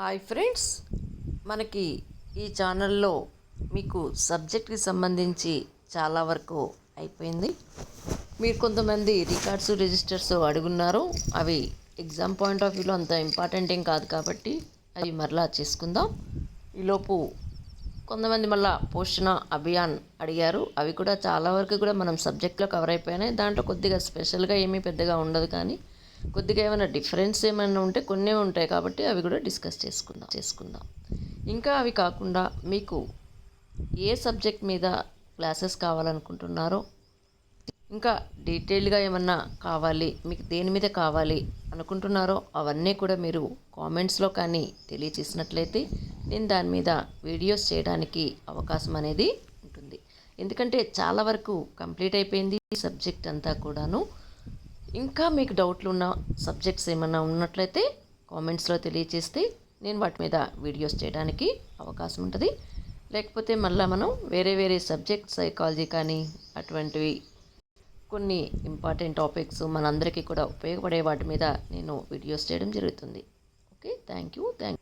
Hi friends మనకి ఈ ఛానల్లో మీకు సబ్జెక్ట్కి సంబంధించి చాలా వరకు అయిపోయింది. మీరు కొంతమంది రికార్డ్స్ రిజిస్టర్స్ అడుగున్నారు. అవి ఎగ్జామ్ పాయింట్ ఆఫ్ వ్యూలో అంత ఇంపార్టెంట్ ఏం కాదు కాబట్టి అవి మరలా చేసుకుందాం. ఈలోపు కొంతమంది మళ్ళా పోషణ అభియాన్ అడిగారు. అవి కూడా చాలా వరకు కూడా మనం సబ్జెక్ట్లో కవర్ అయిపోయినాయి. దాంట్లో కొద్దిగా స్పెషల్గా ఏమీ పెద్దగా ఉండదు కానీ కొద్దిగా ఏమైనా డిఫరెన్స్ ఏమైనా ఉంటే కొన్ని ఉంటాయి కాబట్టి అవి కూడా డిస్కస్ చేసుకుందాం చేసుకుందాం. ఇంకా అవి కాకుండా మీకు ఏ సబ్జెక్ట్ మీద క్లాసెస్ కావాలనుకుంటున్నారో ఇంకా డీటెయిల్గా ఏమన్నా కావాలి మీకు దేని మీద కావాలి అనుకుంటున్నారో అవన్నీ కూడా మీరు కామెంట్స్లో కానీ తెలియచేసినట్లయితే నేను దాని మీద వీడియోస్ చేయడానికి అవకాశం అనేది ఉంటుంది. ఎందుకంటే చాలా వరకు కంప్లీట్ అయిపోయింది ఈ సబ్జెక్ట్ అంతా కూడాను. ఇంకా మీకు డౌట్లు ఉన్న సబ్జెక్ట్స్ ఏమైనా ఉన్నట్లయితే కామెంట్స్లో తెలియచేస్తే నేను వాటి మీద వీడియోస్ చేయడానికి అవకాశం ఉంటుంది. లేకపోతే మళ్ళీ మనం వేరే వేరే సబ్జెక్ట్ సైకాలజీ కానీ అటువంటివి కొన్ని ఇంపార్టెంట్ టాపిక్స్ మనందరికీ కూడా ఉపయోగపడే వాటి మీద నేను వీడియోస్ చేయడం జరుగుతుంది. Okay thank you thank